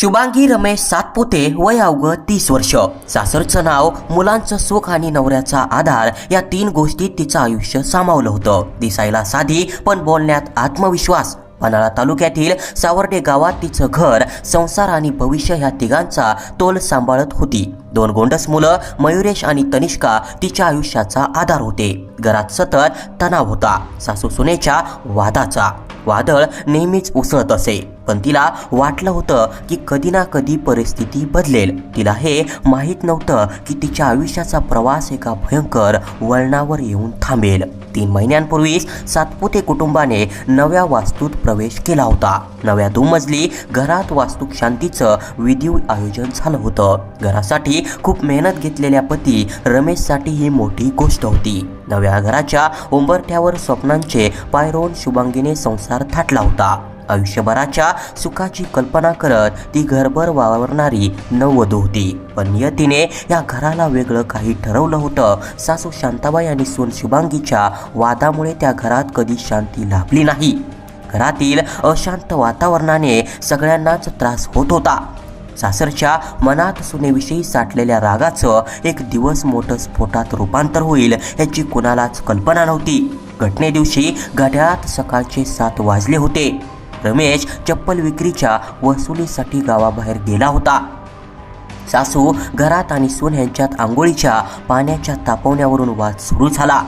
शुभांगी रमेश सातपुते वय अवघ तीस वर्ष. सासरचं नाव मुलांचं सुख आणि नवऱ्याचा आधार या तीन गोष्टीत तिचं आयुष्य सामावलं होतं. दिसायला साधी पण बोलण्यात आत्मविश्वास. पन्हाळा तालुक्यातील सावर्डे गावात तिचं घर संसार आणि भविष्य ह्या तिघांचा तोल सांभाळत होती. दोन गोंडस मुलं मयुरेश आणि तनिष्का तिच्या आयुष्याचा आधार होते. घरात सतत तणाव होता. सासू सुनेच्या वादाचा वादळ नेहमीच उसळत असे. पण तिला वाटलं होतं की कधी ना कधी परिस्थिती बदलेल. तिला हे माहीत नव्हतं की तिच्या आयुष्याचा प्रवास एका भयंकर वळणावर येऊन थांबेल. तीन महिन्यांपूर्वीच सातपुते कुटुंबाने नव्या वास्तूत प्रवेश केला होता. नव्या दुमजली घरात वास्तूक शांतीचं विधी आयोजन झालं होतं. घरासाठी खूप मेहनत घेतलेल्या पती रमेशसाठी ही मोठी गोष्ट होती. नव्या घराच्या उंबरठ्यावर स्वप्नांचे पायरोन शुभांगीने संसार थाटला होता. आयुष्यभराच्या सुखाची कल्पना करत ती घरभर वावरणारी नववधू होती. पण यतीने या घराला वेगळं काही ठरवलं होतं. सासू शांताबाई आणि सोन शुभांगीच्या वादामुळे त्या घरात कधी शांती लाभली नाही. घरातील अशांत वातावरणाने सगळ्यांनाच त्रास होत होता. सासरच्या मनात सुनेविषयी साठलेल्या रागाचं एक दिवस मोठं स्फोटात रूपांतर होईल याची कुणालाच कल्पना नव्हती. घटने दिवशी घड्याळात सकाळचे सात वाजले होते. रमेश चप्पल विक्रीच्या वसुलीसाठी गावाबाहेर गेला होता. सासू घरात आणि सून यांच्यात आंघोळीच्या पाण्याच्या तापवण्यावरून वाद सुरू झाला.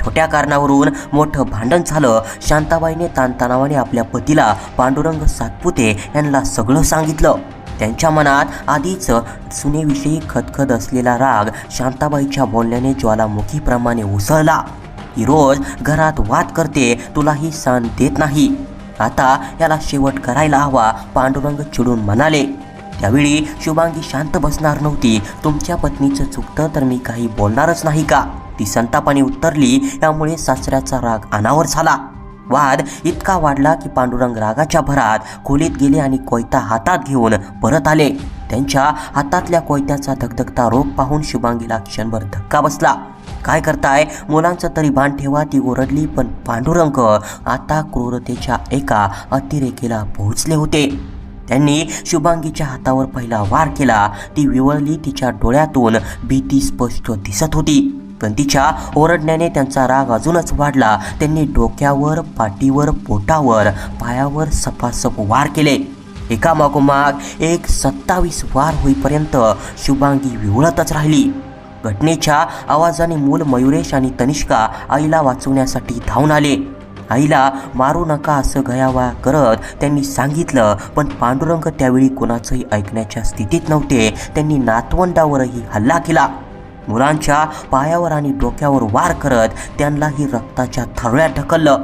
छोट्या कारणावरून मोठं भांडण झालं. शांताबाईने ताणतणावाने आपल्या पतीला पांडुरंग सातपुते यांना सगळं सांगितलं. त्यांच्या मनात आधीच सुनेविषयी खदखद असलेला राग शांताबाईच्या बोलण्याने ज्वालामुखीप्रमाणे उसळला. ही रोज घरात वाद करते तुलाही सण देत नाही. आता याला शेवट करायला हवा पांडुरंग चिडून म्हणाले. त्यावेळी शुभांगी शांत बसणार नव्हती. तुमच्या पत्नीचं चुकतं तर मी काही बोलणारच नाही का? ती संतापाने उत्तरली त्यामुळे सासऱ्याचा राग अनावर झाला. वाद इतका वाढला की पांडुरंग रागाच्या भरात खोलीत गेले आणि कोयता हातात घेऊन परत आले. त्यांच्या हातातल्या कोयत्याचा धगधगता रोग पाहून शुभांगीला क्षणभर धक्का बसला. काय करताय? मुलांचं तरी भान ठेवा ती ओरडली पण पांडुरंग आता क्रूरतेच्या एका अतिरेकेला पोहोचले होते. त्यांनी शुभांगीच्या हातावर पहिला वार केला. ती विवळली तिच्या डोळ्यातून भीती स्पष्ट दिसत होती. पण तिच्या ओरडण्याने त्यांचा राग अजूनच वाढला. त्यांनी डोक्यावर पाठीवर पोटावर पायावर सपासप वार केले. एका मागोमाग एक सत्तावीस वार होईपर्यंत शुभांगी विवळतच राहिली. घटनेच्या आवाजाने मूल मयुरेश आणि तनिष्का आईला वाचवण्यासाठी धावून आले. आईला मारू नका असं गयावा करत त्यांनी सांगितलं पण पांडुरंग त्यावेळी कोणाचंही ऐकण्याच्या स्थितीत नव्हते. त्यांनी नातवंडावरही हल्ला केला. मुलांच्या पायावर आणि डोक्यावर वार करत त्यांनाही रक्ताच्या थरळ्यात ढकललं.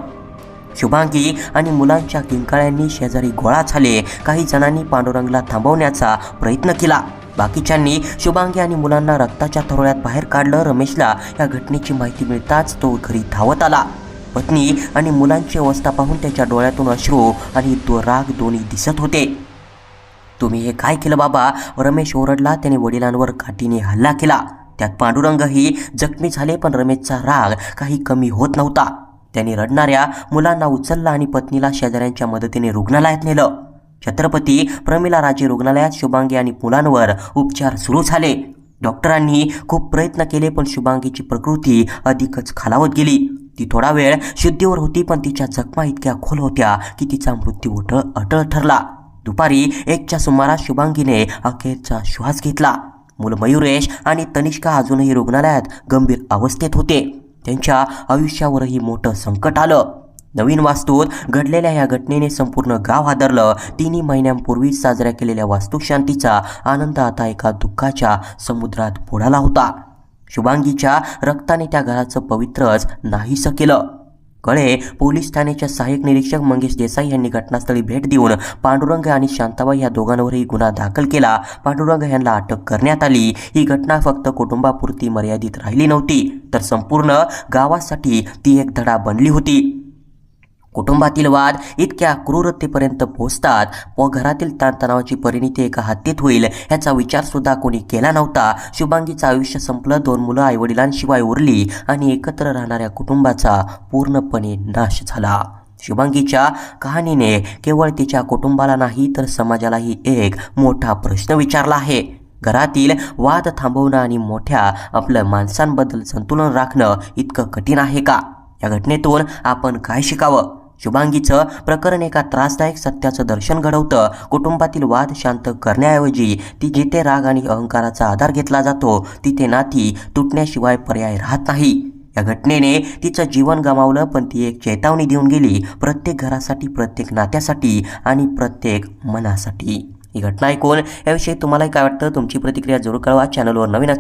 शुभांगी आणि मुलांच्या किंकाळ्यांनी शेजारी गोळा झाले. काही जणांनी पांडुरंगला थांबवण्याचा प्रयत्न केला. बाकीच्यांनी शुभांगी आणि मुलांना रक्ताच्या थरोळ्यात बाहेर काढलं. रमेशला या घटनेची माहिती मिळताच तो घरी धावत आला. पत्नी आणि मुलांची अवस्था पाहून त्याच्या डोळ्यातून अश्रू आणि तो राग दोन्ही दिसत होते. तुम्ही हे काय केलं बाबा? रमेश ओरडला. त्याने वडिलांवर काठीने हल्ला केला. त्यात पांडुरंगही जखमी झाले पण रमेशचा राग काही कमी होत नव्हता. त्यांनी रडणाऱ्या मुलांना उचलला आणि पत्नीला शेजाऱ्यांच्या मदतीने रुग्णालयात नेलं. छत्रपती प्रमिला राजे रुग्णालयात शुभांगी आणि मुलांवर उपचार सुरू झाले. डॉक्टरांनी खूप प्रयत्न केले पण शुभांगीची प्रकृती अधिकच खालावत गेली. ती थोडा वेळ शुद्धीवर होती पण तिच्या जखमा इतक्या खोल होत्या की तिचा मृत्यू उठळ अटळ ठरला. दुपारी एकच्या सुमारास शुभांगीने अखेरचा श्वास घेतला. मूल मयुरेश आणि तनिष्का अजूनही रुग्णालयात गंभीर अवस्थेत होते. त्यांच्या आयुष्यावरही मोठं संकट आलं. नवीन वास्तूत घडलेल्या या घटनेने संपूर्ण गाव हादरलं. तिन्ही महिन्यांपूर्वीच साजऱ्या केलेल्या वास्तुशांतीचा आनंद आता एका दुःखाच्या समुद्रात बुडाला होता. शुभांगीच्या रक्ताने त्या घराचं पवित्रच नाहीसं केलं. कळे पोलीस ठाण्याच्या सहाय्यक निरीक्षक मंगेश देसाई यांनी घटनास्थळी भेट देऊन पांडुरंग आणि शांताबाई या दोघांवरही गुन्हा दाखल केला. पांडुरंग यांना अटक करण्यात आली. ही घटना फक्त कुटुंबापुरती मर्यादित राहिली नव्हती तर संपूर्ण गावासाठी ती एक धडा बनली होती. कुटुंबातील वाद इतक्या क्रूरतेपर्यंत पोहोचतात. व घरातील ताणतणावाची परिणिती एका हत्येत होईल याचा विचार सुद्धा कोणी केला नव्हता. शुभांगीचं आयुष्य संपलं दोन मुलं आईवडिलांशिवाय उरली आणि एकत्र राहणाऱ्या कुटुंबाचा पूर्णपणे नाश झाला. शुभांगीच्या कहाणीने केवळ तिच्या कुटुंबाला नाही तर समाजालाही एक मोठा प्रश्न विचारला आहे. घरातील वाद थांबवणं आणि मोठ्या आपल्या माणसांबद्दल संतुलन राखणं इतकं कठीण आहे का? या घटनेतून आपण काय शिकावं? शुभांगीचं प्रकरण एका त्रासदायक सत्याचं दर्शन घडवतं. कुटुंबातील वाद शांत करण्याऐवजी ती जिथे राग आणि अहंकाराचा आधार घेतला जातो. तिथे नाती तुटण्याशिवाय पर्याय राहत नाही. या घटनेने तिचं जीवन गमावलं पण ती एक चेतावणी देऊन गेली. प्रत्येक घरासाठी प्रत्येक नात्यासाठी आणि प्रत्येक मनासाठी. ही घटना ऐकून याविषयी तुम्हालाही काय वाटतं? तुमची प्रतिक्रिया जरूर कळवा. चॅनलवर नवीन